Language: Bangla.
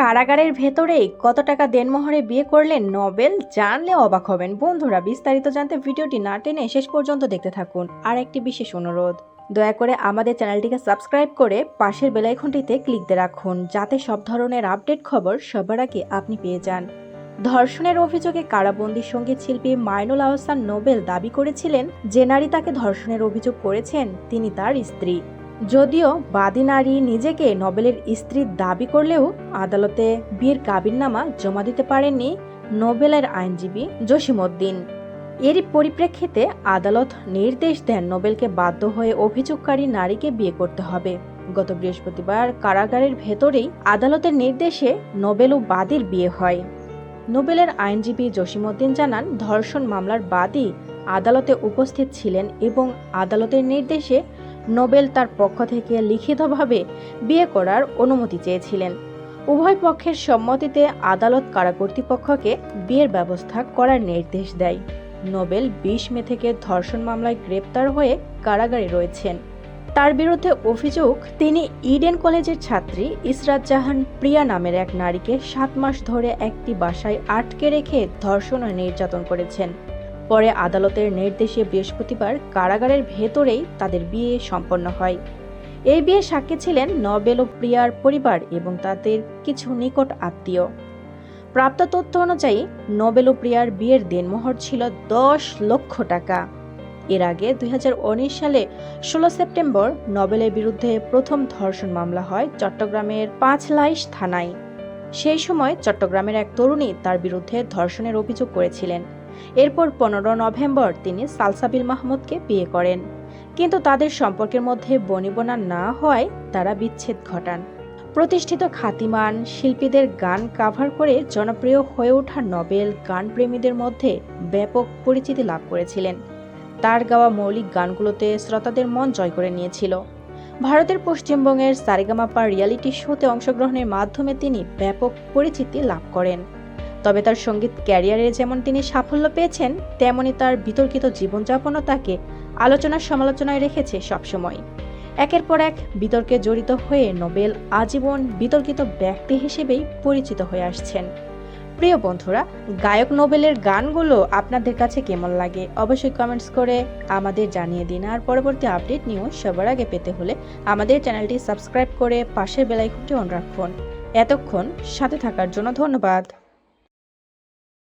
কারাগারের ভেতরেই কত টাকা দেনমোহরে বিয়ে করলেন নোবেল জানলে অবাক হবেন। বন্ধুরা, বিস্তারিত জানতে ভিডিওটি না টেনে শেষ পর্যন্ত দেখতে থাকুন। আর একটি বিশেষ অনুরোধ, দয়া করে আমাদের চ্যানেলটিকে সাবস্ক্রাইব করে পাশের বেলাইকনটিতে ক্লিক দিয়ে রাখুন, যাতে সব ধরনের আপডেট খবর সবার আগে আপনি পেয়ে যান। ধর্ষণের অভিযোগে কারাবন্দী সংগীত শিল্পী মাইনুল আহসান নোবেল দাবি করেছিলেন, যে নারী তাকে ধর্ষণের অভিযোগ করেছেন, তিনি তার স্ত্রী। যদিও বাদী নারী নিজেকে নোবেলের স্ত্রীর দাবি করলেও আদালতে বিয়ের কাবিননামা জমা দিতে পারেননি নোবেলের আইনজীবী জসিমউদ্দিন। এরই পরিপ্রেক্ষিতে আদালত নির্দেশ দেন নোবেলকে বাধ্য হয়ে অভিযোগকারী নারীকে বিয়ে করতে হবে। গত বৃহস্পতিবার কারাগারের ভেতরেই আদালতের নির্দেশে নোবেল ও বাদীর বিয়ে হয়। নোবেলের আইনজীবী জসিমউদ্দিন জানান, ধর্ষণ মামলার বাদী আদালতে উপস্থিত ছিলেন এবং আদালতের নির্দেশে নোবেল তার পক্ষ থেকে লিখিতভাবে বিয়ে করার অনুমতি চেয়েছিলেন। উভয় পক্ষের সম্মতিতে আদালত কারা কর্তৃপক্ষকে বিয়ের ব্যবস্থা করার নির্দেশ দেয়। নোবেল বিশ মে থেকে ধর্ষণ মামলায় গ্রেপ্তার হয়ে কারাগারে রয়েছেন। তার বিরুদ্ধে অভিযোগ, তিনি ইডেন কলেজের ছাত্রী ইসরাত জাহান প্রিয়া নামের এক নারীকে সাত মাস ধরে একটি বাসায় আটকে রেখে ধর্ষণ ও নির্যাতন করেছেন। পরে আদালতের নির্দেশে বৃহস্পতিবার কারাগারের ভেতরেই তাদের বিয়ে সম্পন্ন হয়। এই বিয়ে সাক্ষী ছিলেন নবেল ও প্রিয়ার পরিবার এবং তাদের কিছু নিকট আত্মীয়। প্রাপ্ত তথ্য অনুযায়ী, নোবেল ও প্রিয়ার বিয়ের দেনমোহর ছিল দশ লক্ষ টাকা। এর আগে দুই হাজার উনিশ সালে ষোলো সেপ্টেম্বর নবেলের বিরুদ্ধে প্রথম ধর্ষণ মামলা হয় চট্টগ্রামের পাঁচলাইশ থানায়। সেই সময় চট্টগ্রামের এক তরুণী তার বিরুদ্ধে ধর্ষণের অভিযোগ করেছিলেন। এরপর পনেরো নভেম্বর তিনি সালসাবিল মাহমুদকে বিয়ে করেন। কিন্তু তাদের সম্পর্কের মধ্যে বনিবনা না হওয়ায় তারা বিচ্ছেদ ঘটান। প্রতিষ্ঠিত খাতিমান শিল্পীদের গান কাভার করে জনপ্রিয় হয়ে ওঠা নবেল গানপ্রেমীদের মধ্যে ব্যাপক পরিচিতি লাভ করেছিলেন। তার গাওয়া মৌলিক গানগুলোতে শ্রোতাদের মন জয় করে নিয়েছিল। ভারতের পশ্চিমবঙ্গের সারেগামাপা রিয়ালিটি শোতে অংশগ্রহণের মাধ্যমে তিনি ব্যাপক পরিচিতি লাভ করেন। তবে তার সংগীত ক্যারিয়ারে যেমন তিনি সাফল্য পেয়েছেন, তেমনি তার বিতর্কিত জীবনযাপনও তাকে আলোচনার সমালোচনায় রেখেছে সবসময়। একের পর এক বিতর্কে জড়িত হয়ে নোবেল আজীবন বিতর্কিত ব্যক্তি হিসেবেই পরিচিত হয়ে আসছেন। প্রিয় বন্ধুরা, গায়ক নোবেলের গানগুলো আপনাদের কাছে কেমন লাগে? অবশ্যই কমেন্টস করে আমাদের জানিয়ে দিন। আর পরবর্তী আপডেট নিউজ সবার আগে পেতে হলে আমাদের চ্যানেলটি সাবস্ক্রাইব করে পাশের বেলাইকনটি অন রাখুন। এতক্ষণ সাথে থাকার জন্য ধন্যবাদ।